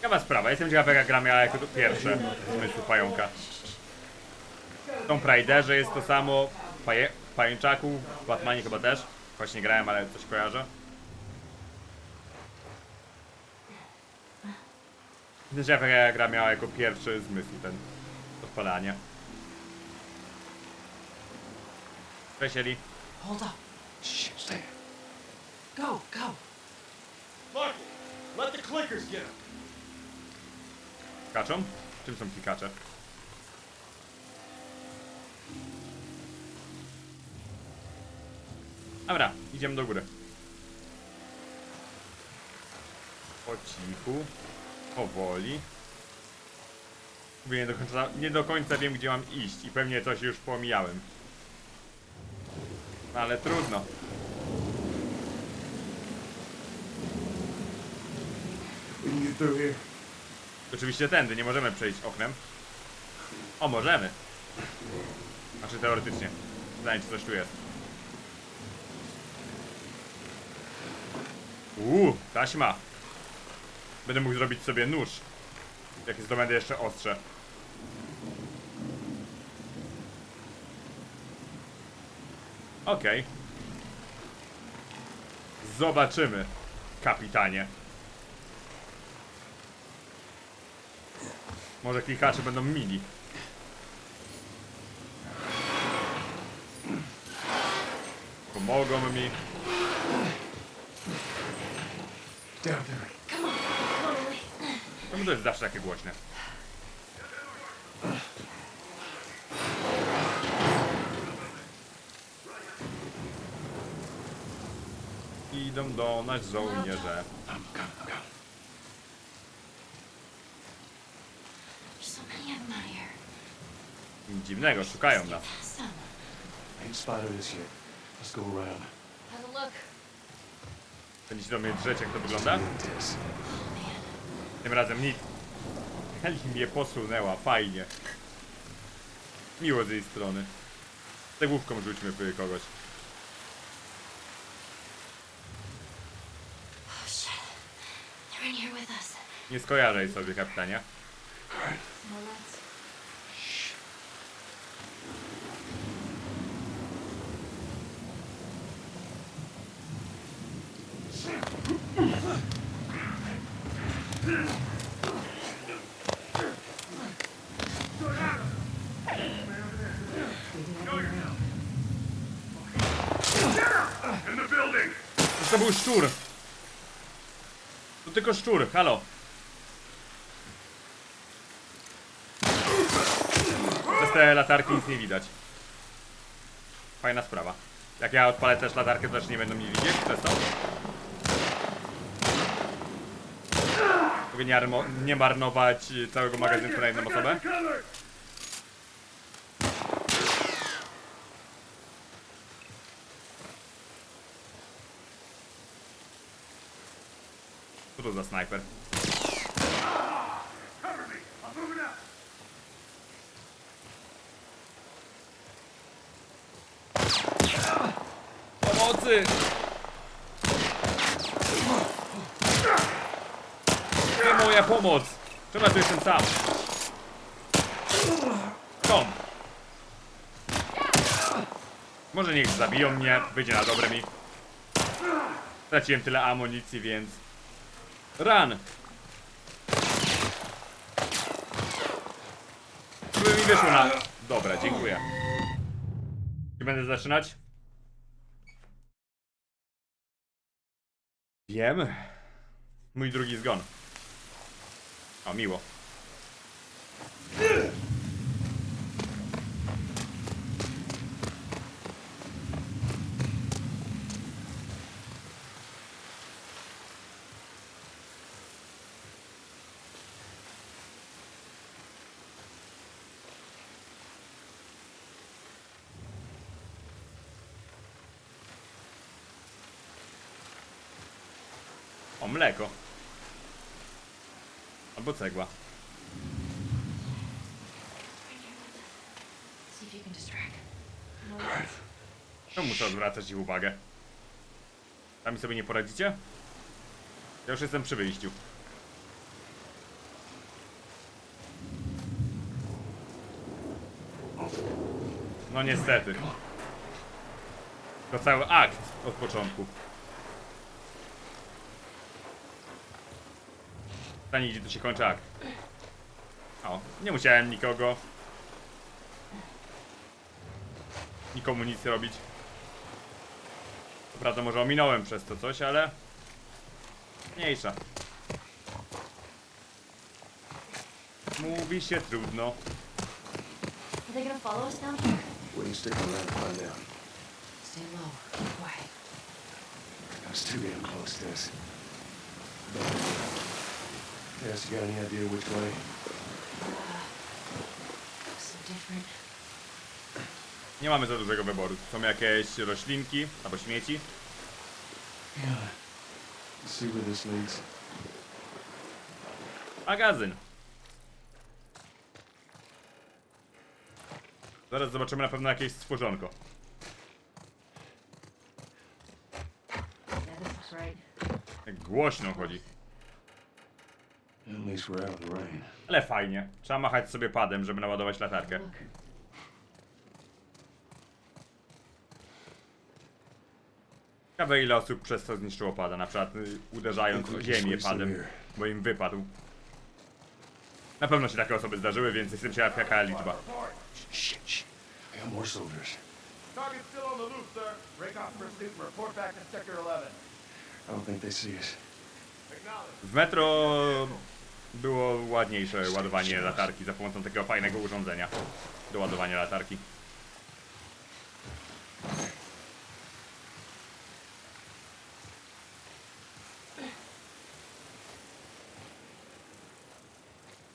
Ciekawa sprawa, jestem ciekaw jaka gra miała jako pierwsze w zmysłu pająka. W Tomb Raiderze jest to samo, w paje, w Pajęczaku, w Batmanie chyba też. Choć nie grałem, ale coś kojarzę. Jestem ciekaw jaka gra miała jako pierwszy zmysł ten odpalania. Cześć Eli. Hold up. Shit, stay. Go, go. Michael, let the clickers get him. Kaczą? Czym są klikacze? Dobra, idziemy do góry. Po cichu. Powoli. Nie do końca, nie do końca wiem, gdzie mam iść i pewnie coś już pomijałem. No, ale trudno. Get through here. Oczywiście tędy, nie możemy przejść oknem. O, możemy. Znaczy teoretycznie. Czy coś tu jest. Uuu, taśma. Będę mógł zrobić sobie nóż. Jak zdobędę jeszcze ostrze. Okej. Zobaczymy, kapitanie. Może klikacze będą mili. Pomogą mi. Czemu to jest zawsze takie głośne? Idą do nas żołnierze. I'm coming, I'm coming. There's so many of them out here. Nic dziwnego, szukają nas. Ain't. Let's go around. Have a look. Będziecie do mnie drzeć, jak to wygląda? This. Tym razem nic. Eli mnie posunęła, fajnie. Miło z jej strony. Cegłówką rzućmy by kogoś. Oh shit. They're in here with us. Nie skojarzaj sobie, kapitanie. No, let's. In the building! To był szczur! To tylko szczur, halo! Przez te latarki nic nie widać. Fajna sprawa. Jak ja odpalę też latarkę, to też nie będą mnie widzieć przez to? Mogę nie, nie marnować całego magazynku na jedną osobę? Co to za snajper? Pomocy! Gdzie moja pomoc? Czemu ja jestem sam? Tom! Może niech zabiją mnie, wyjdzie na dobre mi. Straciłem tyle amunicji, więc... Run! Żeby mi wyszło na... Dobra, dziękuję. Czy będę zaczynać? Wiem. Mój drugi zgon. O, miło. O, mleko. Albo cegła. To muszę odwracać ich uwagę. Sami sobie nie poradzicie? Ja już jestem przy wyjściu. No niestety. To cały akt od początku. Pytanie, gdzie tu się kończy akt. O, nie musiałem nikogo. Nikomu nic robić. Prawda może ominąłem przez to coś, ale... Mniejsza. Mówi się trudno. Are they gonna follow us down here? We can stick around and find out. Stay low. Keep quiet. That's too damn close to us. Tess, you got any idea which way? So different. Nie mamy za dużego wyboru. Są jakieś roślinki albo śmieci. Yeah. Let's see where this leads. Magazyn. Zaraz zobaczymy na pewno jakieś stworzonko. Jak głośno chodzi. At least we're out of the rain. Ale fajnie. Trzeba machać sobie padem, żeby naładować latarkę. Ciekawe ile osób przez to zniszczyło pada, na przykład y, uderzając o ziemię padem, bo im wypadł. Na pewno się takie osoby zdarzyły, więc jestem ciekaw jaka liczba. Shit, shit. I got more soldiers. Target's still on the loop, sir. Break off pursuit and report back to Sector 11. I don't think they see us. Acknowledge. W metro było ładniejsze ładowanie latarki za pomocą takiego fajnego urządzenia do ładowania latarki.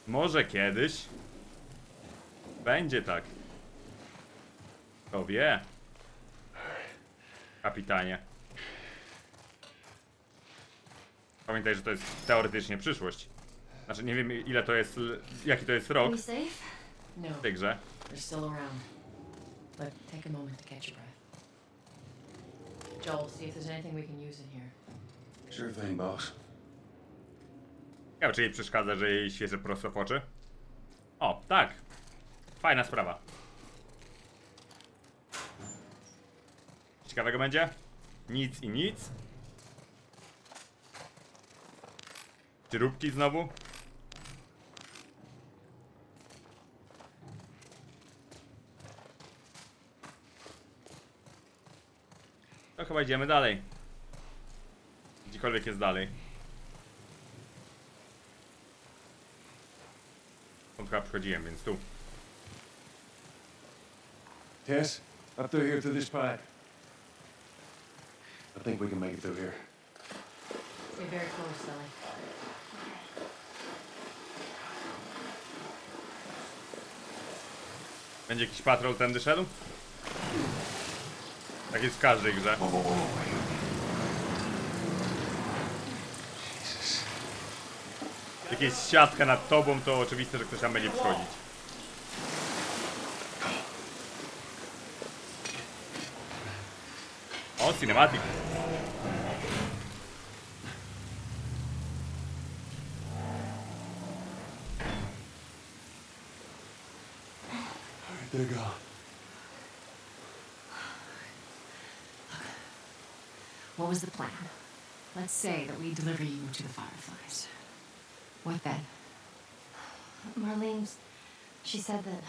Może kiedyś będzie tak. Kto wie? Kapitanie. Pamiętaj, że to jest teoretycznie przyszłość. Znaczy nie wiem ile to jest, jaki to jest rok Are we safe? No, w tej grze. they're still around. But take a moment to catch your breath. Joel, see if there's anything we can use in here. Sure thing, boss. Ciekawe, czy jej przeszkadza, że jej świeży prosto w oczy? O, tak. Fajna sprawa. Ciekawego będzie? Nic i nic. Śrubki znowu. To chyba idziemy dalej. Gdziekolwiek jest dalej. Stąd chyba przychodziłem, więc tu. Tess, up through here through this pipe. I think we can make it through here. Stay very close, Sally. Będzie jakiś patrol tędy szedł? Tak jest w każdej grze. Jak jest siatka nad tobą, to oczywiste, że ktoś tam będzie przychodzić. O, cinematic. They're gone. Was the plan? Let's say that we deliver you to the Fireflies. What then? Marlene's. She said that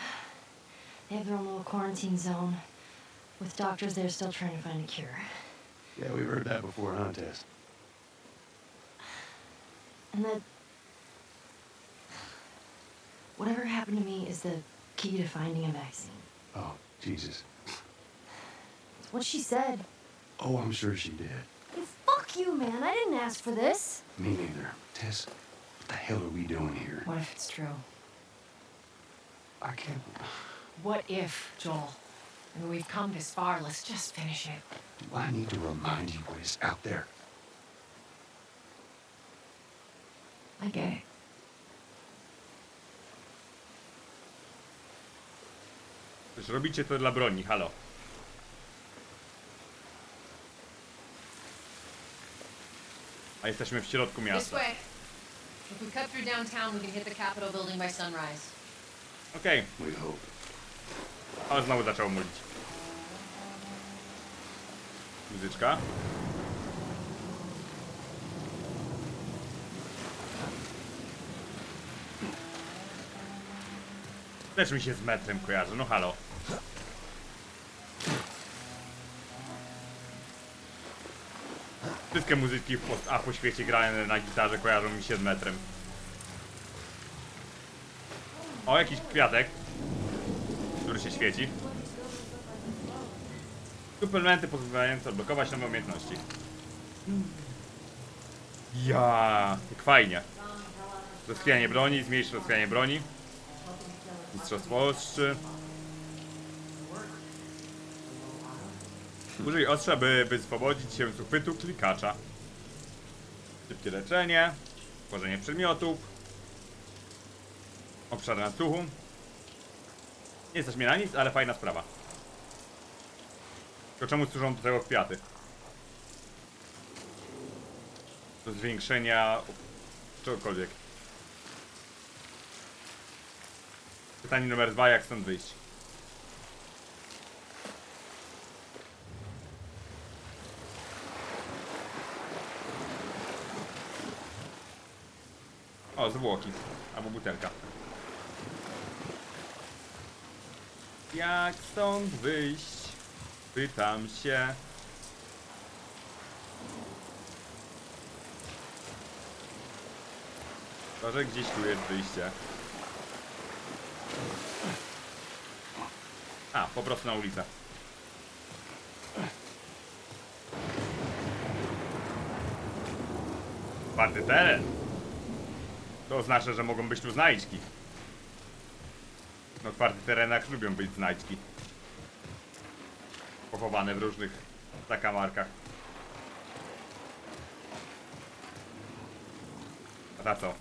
they have their own little quarantine zone with doctors there still trying to find a cure. Yeah, we've heard that before, huh, Tess? And that. Whatever happened to me is the key to finding a vaccine. Oh, Jesus. It's what she said. Oh, I'm sure she did. Hey, fuck you, man. I didn't ask for this. Me neither. Tess, what the hell are we doing here? What if it's true? I can't. What if, Joel? I mean, we've come this far. Let's just finish it. Do I need to remind you what is out there? I get it. Przecież robicie to dla broni, halo. A jesteśmy w środku This miasta. way. If we cut through downtown, we can hit the Capitol building by sunrise. Okej, We hope. ale znowu zaczęło mulić. Muzyczka. Też mi się z metrem kojarzy, no halo. Wszystkie muzyki post a po świecie grane na gitarze kojarzą mi się z metrem. O, jakiś kwiatek, który się świeci. Suplementy pozwalające odblokować nowe umiejętności. Ja, jak fajnie. Rozchwianie broni, zmniejszy rozchwianie broni. Mistrzostwo ostrzy. Użyj ostrza, by wyswobodzić się z uchwytu klikacza. Szybkie leczenie. Tworzenie przedmiotów. Obszar nasłuchu. Nie jesteś mnie na nic, ale fajna sprawa. Tylko czemu służą do tego kwiaty? Do zwiększenia czegokolwiek. Pytanie numer dwa, jak stąd wyjść? Zwłoki. Albo butelka. Jak stąd wyjść? Pytam się. To, że gdzieś tu jest wyjście. A, po prostu na ulicę. Otwarty teren. To oznacza, że mogą być tu znajdźki. Na otwartych terenach lubią być znajdźki. Pochowane w różnych zakamarkach. A ta co?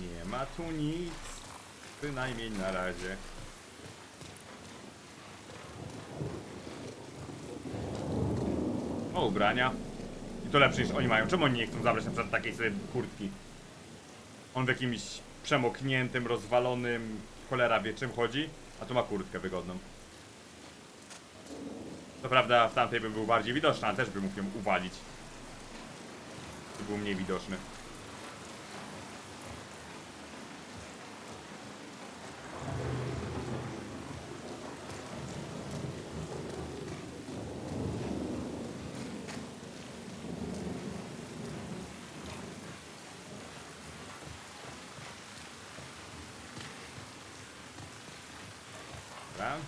Nie ma tu nic. Przynajmniej na razie. O, ubrania. I to lepsze niż oni mają. Czemu oni nie chcą zabrać na przykład takiej sobie kurtki? On w jakimś przemokniętym, rozwalonym, cholera wie czym chodzi, a tu ma kurtkę wygodną. Co prawda w tamtej bym był bardziej widoczny, ale też bym mógł ją uwalić. To był mniej widoczny.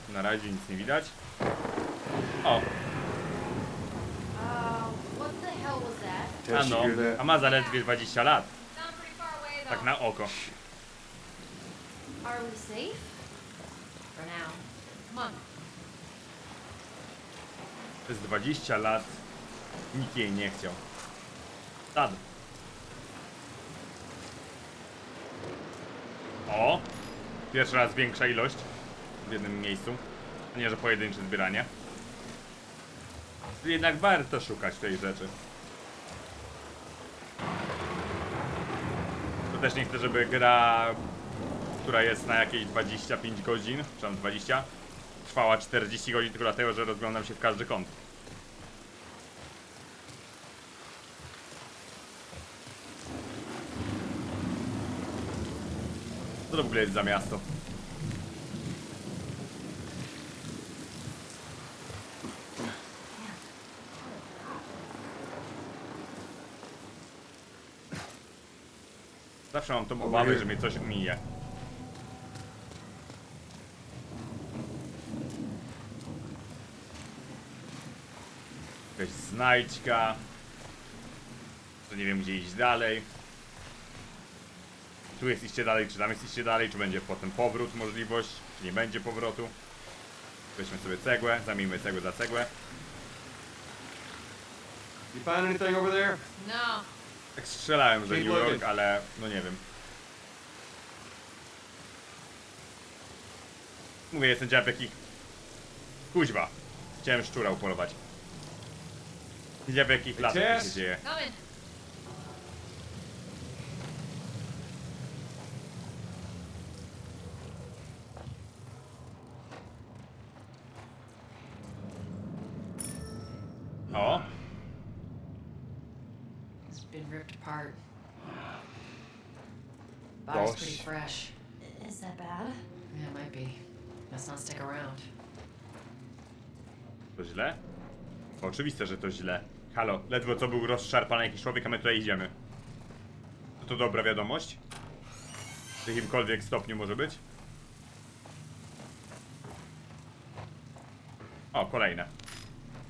Na razie nic nie widać. O, Uh, what the hell was that? A ma zaledwie 20 lat, Sound pretty far away, though. tak na oko. Are we safe? For now. Come on. Przez 20 lat nikt jej nie chciał. Sad. O! Pierwszy raz większa ilość w jednym miejscu, a nie, że pojedyncze zbieranie. Jednak warto szukać tej rzeczy. To też nie chcę, żeby gra, która jest na jakieś 25 godzin, czy tam 20, trwała 40 godzin tylko dlatego, że rozglądam się w każdy kąt. Co to w ogóle jest za miasto? Zawsze mam tą obawę, że mnie coś umije. Jakaś znajdźka. To nie wiem gdzie iść dalej. Tu jest iście dalej, czy tam jest iście dalej, czy będzie potem powrót, możliwość, czy nie będzie powrotu. Weźmy sobie cegłę, zamijmy cegłę za cegłę. You find anything over there? No. Tak strzelałem, że Keep New York, ale no nie wiem. Mówię, jestem dziad jakich... Kuźwa. Chciałem szczura upolować. Jakich latach to się dzieje. Coming. O, It's been ripped apart. Body's pretty Gosh. fresh. Is that bad? Yeah, it might be. Let's not stick around. to źle? Oczywiste, że to źle. Halo, ledwo co był rozszarpany jakiś człowiek, a my tutaj idziemy. To to dobra wiadomość? W jakimkolwiek stopniu może być? O, kolejne.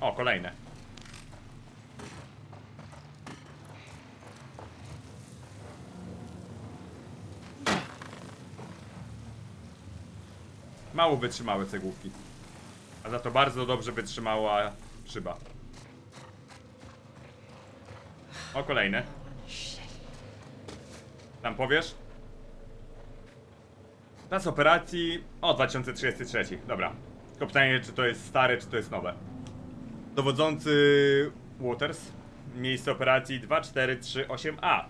O, kolejne. Mało wytrzymałe cegłówki. A za to bardzo dobrze wytrzymała szyba. O, kolejne. Shit. Tam powiesz? Czas operacji... O, 2033. Dobra. Tylko pytanie, czy to jest stare, czy to jest nowe. Dowodzący Waters. Miejsce operacji 2438A.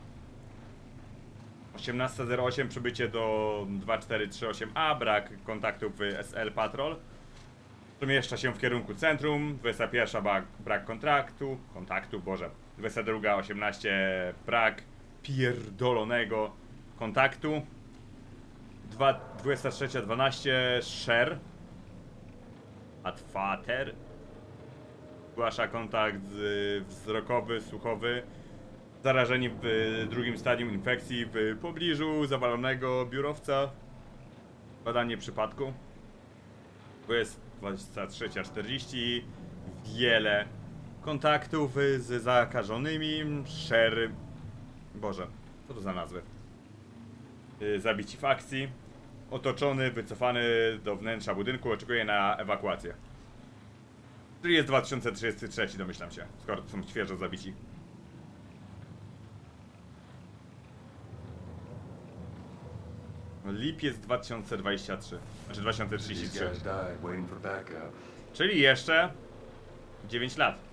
18.08 przybycie do 2438A. Brak kontaktów w SL Patrol. Przemieszcza się w kierunku centrum. 21 brak, brak kontraktu. Kontaktu, Boże. 22 18 brak pierdolonego kontaktu. Dwa- 23 12 share. Atwater. Zgłasza kontakt z, wzrokowy, słuchowy. Zarażeni w drugim stadium infekcji w pobliżu zawalonego biurowca. Badanie przypadku. 23.40 Wiele kontaktów z zakażonymi Share Boże, co to za nazwy? Y, Zabici w akcji Otoczony, wycofany do wnętrza budynku Oczekuje na ewakuację Czyli jest 2033 domyślam się Skoro to są świeżo zabici Lipiec 2023 Znaczy These 2033 guys died waiting for backup. Czyli jeszcze 9 lat.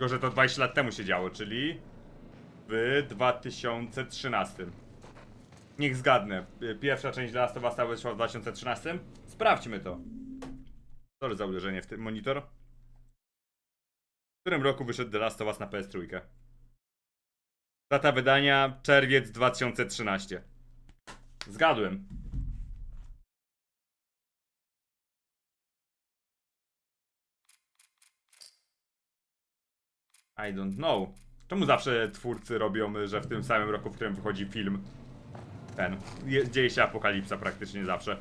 Tylko, że to 20 lat temu się działo, czyli w 2013. Niech zgadnę. Pierwsza część Last of Us wyszła w 2013? Sprawdźmy to. Sorry za uderzenie w ten monitor. W którym roku wyszedł The Last of Us na PS3? Data wydania czerwiec 2013. Zgadłem. I don't know. Czemu zawsze twórcy robią, że w tym samym roku, w którym wychodzi film, ten, je, dzieje się apokalipsa praktycznie zawsze.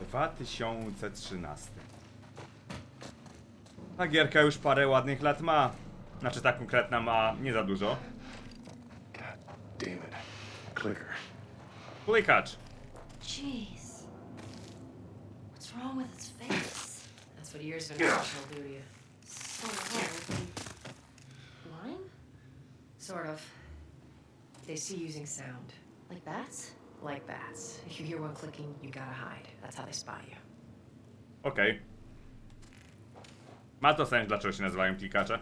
Dwa tysiące trzynasty. Ta gierka już parę ładnych lat ma. Znaczy ta konkretna ma nie za dużo. God damn it. Clicker. Klikacz. Jeez. What's wrong with its face? That's what years of infection will do to you. So old. Blind? Sort of. They see using sound. Like bats? Like bats. If you hear one clicking, you gotta hide. That's how they spot you. Okej. Ma to sens, dlaczego się nazywają klikacze.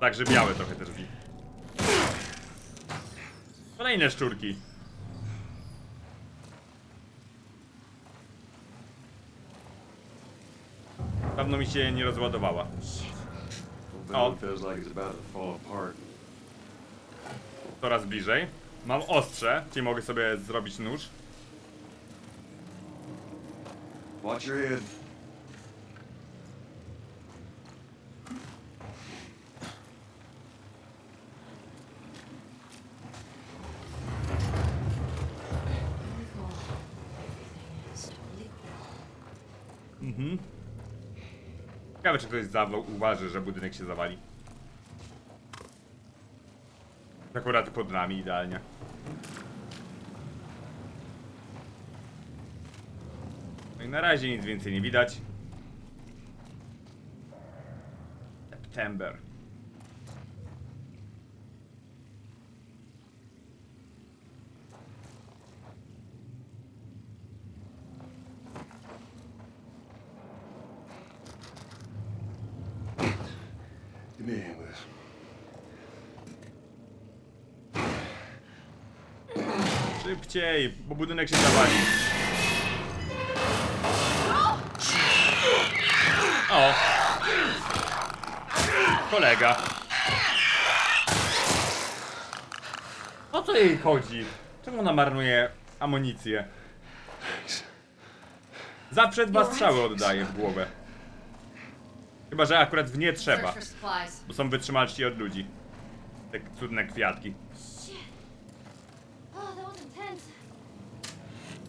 Także białe trochę te drzwi. Kolejne szczurki. Dawno mi się nie rozładowała. Apart. Coraz bliżej. Mam ostrze, czyli mogę sobie zrobić nóż. Watch your head. Mhm. Ciekawe, czy ktoś zauważy, że budynek się zawali. Akurat pod nami idealnie. No i na razie nic więcej nie widać. September. Szybciej, bo budynek się zawali. O! Kolega. O co jej chodzi? Czemu ona marnuje amunicję? Zawsze dwa strzały oddaje w głowę. Chyba, że akurat w nie trzeba, bo są wytrzymalsi od ludzi. Te cudne kwiatki. Oh, that was intense.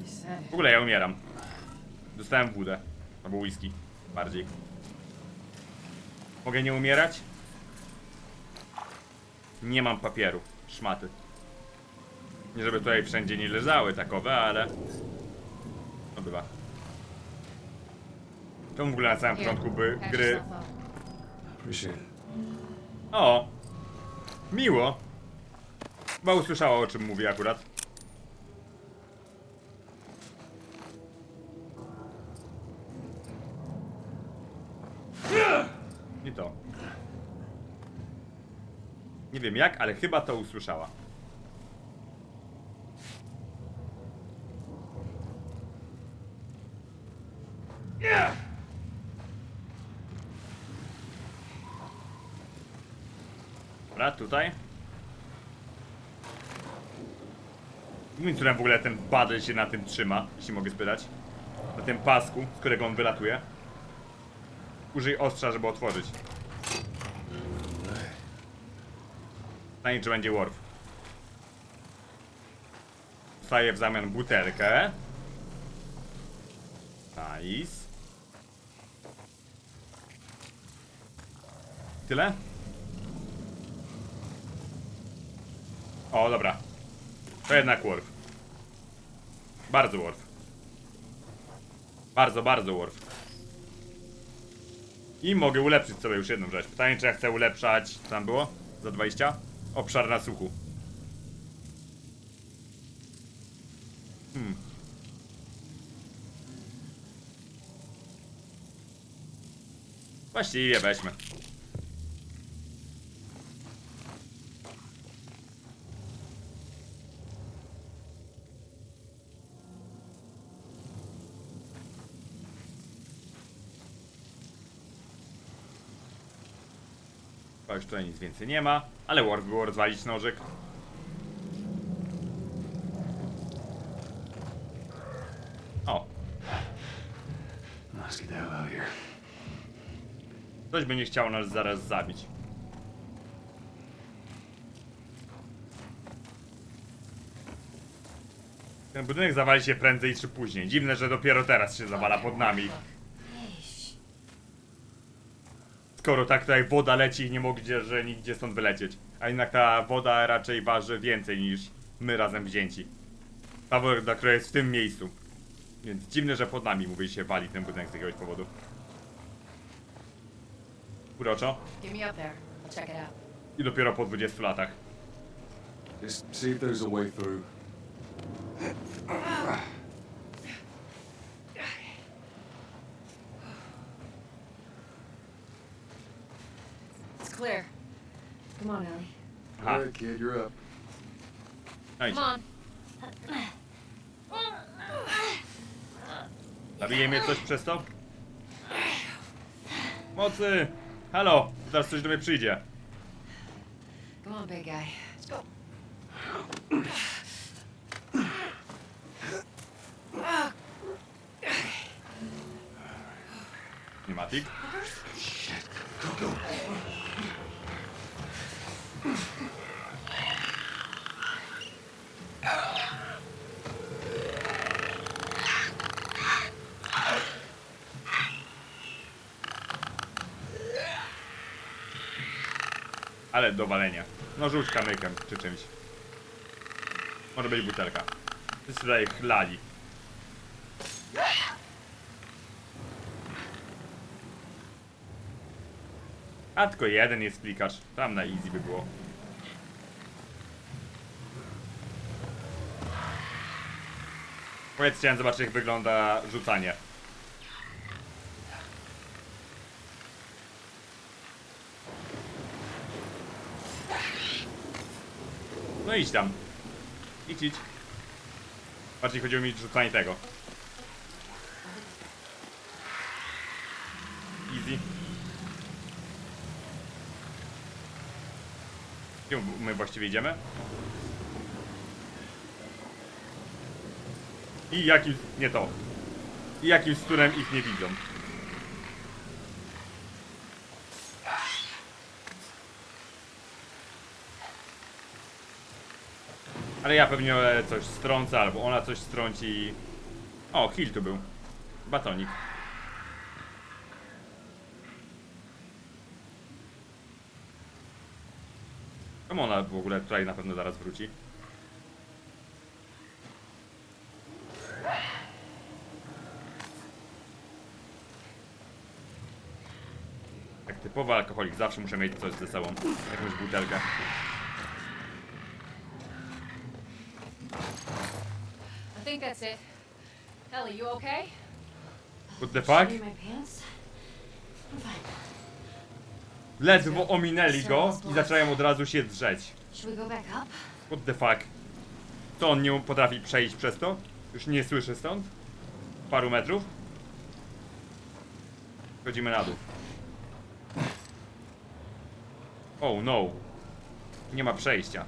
You said W ogóle ja umieram. Dostałem wódę. Albo whisky. Bardziej. Mogę nie umierać? Nie mam papieru. Szmaty. Nie żeby tutaj wszędzie nie leżały takowe, ale... No bywa. Czemu w ogóle na samym początku by gry... Appreciate it. O! Miło! Chyba usłyszała o czym mówię akurat. To. Nie wiem jak, ale chyba to usłyszała. Dobra, tutaj. Jakim cudem w ogóle ten badel się na tym trzyma, jeśli mogę spytać? Na tym pasku, z którego on wylatuje. Użyj ostrza, żeby otworzyć. Pytanie, czy będzie Worf. Dostaję w zamian butelkę. Nice. Tyle? O, dobra. To jednak Worf. Bardzo Worf. Bardzo, bardzo Worf. I mogę ulepszyć sobie już jedną rzecz. Pytanie, czy ja chcę ulepszać... Co tam było? Za 20? Obszar na suchu. Hmm. Właściwie weźmy. Tutaj nic więcej nie ma, ale Worf było rozwalić nożyk. O, ktoś będzie chciał nas zaraz zabić. Ten budynek zawali się prędzej czy później. Dziwne, że dopiero teraz się zawala pod nami. Skoro tak tutaj woda leci i nie mogdzie, że nigdzie stąd wylecieć. A jednak ta woda raczej waży więcej niż my razem wzięci. Ta woda, która jest w tym miejscu. Więc dziwne, że pod nami, mówi się, wali ten budynek z jakiegoś powodu. Uroczo. Get me up there. I'll check it out. I dopiero po 20 latach. Just see if there's a way through. Clear. Come on, Ellie. Aha. All right, kid, you're up. Idź. Come on. Zabije mnie coś przez to? Mocy! Halo! Zaraz coś do mnie przyjdzie. Come on, big guy. Let's go. Pneumatik. Do walenia. No rzuć kamykiem czy czymś. Może być butelka. Wszyscy tutaj chlali. A tylko jeden jest klikacz. Tam na easy by było. Powiedz, chciałem zobaczyć jak wygląda rzucanie. No idź tam. Idź, idź. Bardziej chodziło mi rzucanie tego. Easy. Gdzie my właściwie idziemy? I jakim... nie to. I jakim cudem ich nie widzą. Ale ja pewnie coś strącę, albo ona coś strąci. O, kill tu był. Batonik. Czemu ona w ogóle tutaj na pewno zaraz wróci? Jak typowy alkoholik, zawsze muszę mieć coś ze sobą. Jakąś butelkę. I think that's it. Ellie, you okay? What the fuck? Show you my pants? I'm fine. Ledwo ominęli go i zaczynają od razu się drzeć. Should we go back up? What the fuck? To on nie potrafi przejść przez to? Już nie słyszy stąd? Paru metrów? Chodzimy na dół. Oh no. Nie ma przejścia.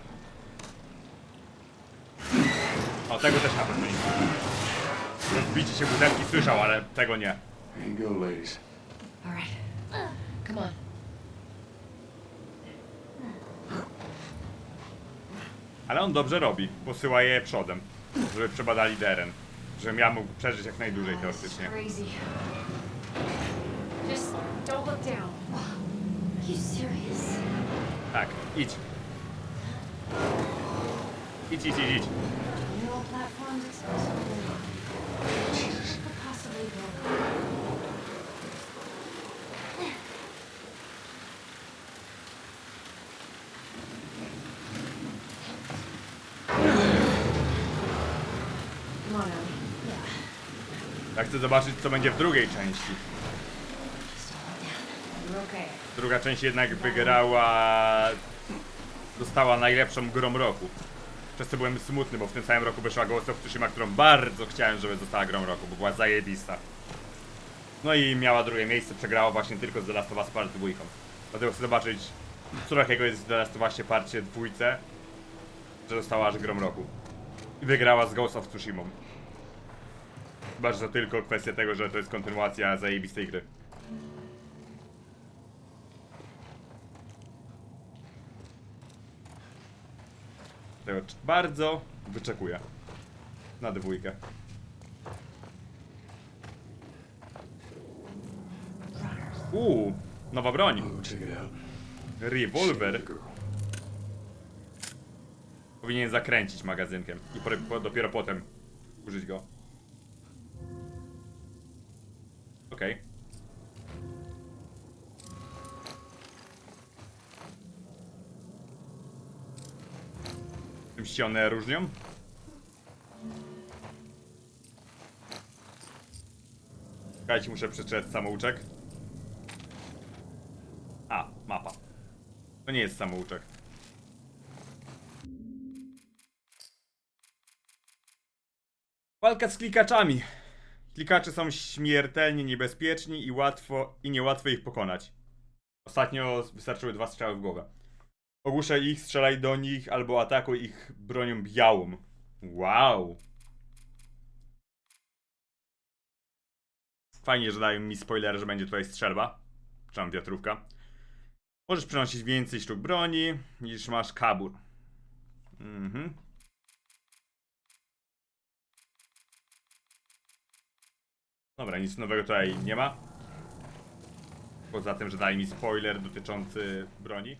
O, tego też na pewno nie. Rozbicie się butelki słyszał, ale tego nie. Here you go, ladies. All right. Come on. Ale on dobrze robi. Posyła je przodem. Żeby przebadali teren. Żebym ja mógł przeżyć jak najdłużej is teoretycznie. crazy. Just don't look down. Are you serious? Tak, idź. Idź, idź, idź, idź. New old platforms exclusively. Jesus. Could possibly go. Come on, Ellie. Yeah. Ja chcę zobaczyć, co będzie w drugiej części. Druga część jednak wygrała... Dostała najlepszą grą roku. Przez co byłem smutny, bo w tym samym roku wyszła Ghost of Tsushima, którą bardzo chciałem, żeby została grą roku, bo była zajebista. No i miała drugie miejsce, przegrała właśnie tylko z The Last of Us Part 2. Dlatego chcę zobaczyć, co takiego jest w The Last of Usie parcie dwójce, że została aż grą roku. I wygrała z Ghost of Tsushima. Że to tylko kwestia tego, że to jest kontynuacja zajebistej gry. Tego bardzo wyczekuję. Na dwójkę. Uuu, nowa broń. Rewolwer. Powinien zakręcić magazynkiem i po, po, dopiero potem użyć go. Okej. Czym się one różnią? Czekajcie, muszę przeczytać samouczek. A, mapa. To nie jest samouczek. Walka z klikaczami. Klikacze są śmiertelnie niebezpieczni i łatwo i niełatwo ich pokonać. Ostatnio wystarczyły dwa strzały w głowę. Ogłuszaj ich, strzelaj do nich albo atakuj ich bronią białą. Wow. Fajnie, że dają mi spoiler, że będzie tutaj strzelba. Czy wiatrówka. Możesz przynosić więcej sztuk broni niż masz kabur. Mhm. Dobra, nic nowego tutaj nie ma. Poza tym, że dali mi spoiler dotyczący broni.